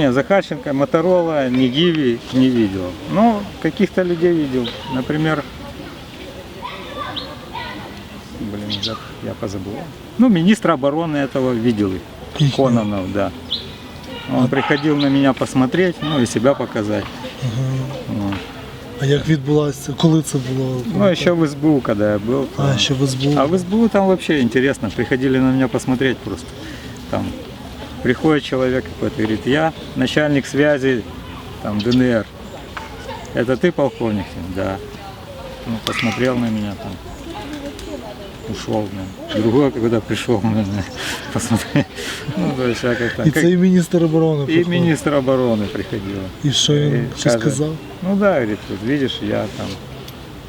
не, Захарченко, Моторола, Нигиви не видел. Но каких-то людей видел. Например, блин, я, позабыл. Ну, министра обороны этого видел. Ихнего. Кононов, да. Он приходил на меня посмотреть, ну и себя показать. Вот. А як відбулася, коли це було? Ну, еще в СБУ, когда я был. то- А, ще в СБУ. А в СБУ там вообще интересно. Приходили на меня посмотреть просто. Там приходит человек какой-то, говорит, я начальник связи там ДНР. Это ты полковник? Да. Ну, посмотрел на меня там. Ушел, блин. Другой, когда пришел, блин, посмотрел. Ну, то есть я как-то... І как- це і міністр оборони И приходив. министр обороны приходил. І що він И що скажет, сказав? Ну да, говорит, вот видишь, я там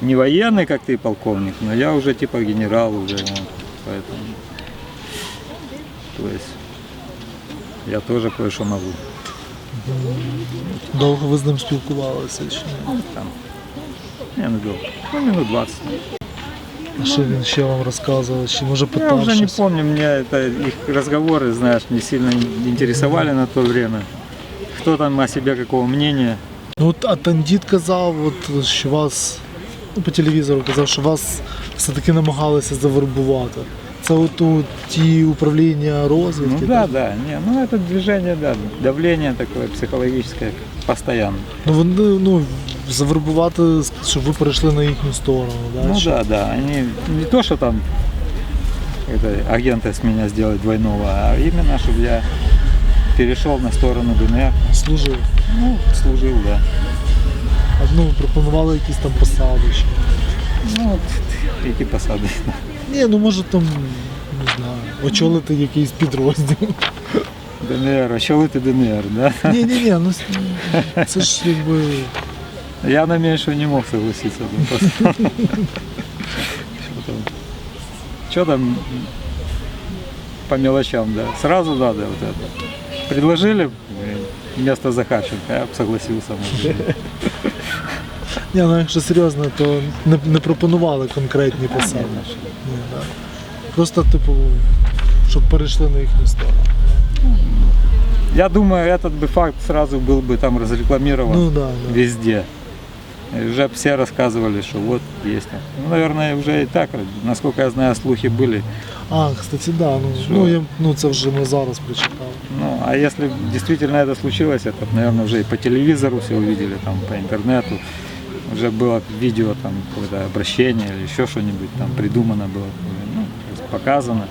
не военный, как ты, полковник, но я уже типа генерал уже, вот, поэтому, то есть, я тоже кое-что могу. Довго ви з ним спілкувалися чи ні? Там, не, ну, ну, минут 20. А що він ще вам розказував? Чи може Я питав уже не щось? помню, мне это, их разговоры, знаешь, не сильно интересовали на то время. Кто там о себе какого мнения. Ну от а казав, от, що вас ну, по телевізору казав, що вас все-таки намагалися завербувати. Це от у ті управління розвідки. Ну да, так? да, не, ну это движение, да, давление такое психологическое постоянно. Ну вони ну, завербувати, щоб ви перейшли на їхню сторону. Да? Ну Що- да, да, они не то, что там это, агента с меня сделать двойного, а именно, чтобы я перешел на сторону ДНР. Служив. Ну, служил, да. А ну, пропонували якісь там посади. Чи... Ну, вот, эти посады. Ні, ну може там, не знаю, очолити якийсь підрозділ. ДНР, а що ви ти ДНР, да? Ні, ні, ні, ну це ж якби. Я на меньшего не мог согласиться. ну, просто. Что там? Что там по мелочам, да? Сразу надо вот это. Предложили блин, вместо Захарченко, я бы согласился. может быть. Ні, ну якщо серйозно, то не, не пропонували конкретні посади. Ні, да. Просто, типу, щоб перейшли на їхню сторону. Я думаю, этот бы факт сразу был бы там разрекламирован Ну да, да. везде. И уже б все рассказывали, что вот есть. Ну, наверное, уже и так, насколько я знаю, слухи были. А, кстати, да, ну, Що? ну, я, ну це вже ми зараз прочитали. Ну, а если б действительно это случилось, это, б, наверное, уже и по телевизору все увидели, там, по интернету. Уже было видео, там, какое-то обращение или еще что-нибудь там придумано было, ну, показано.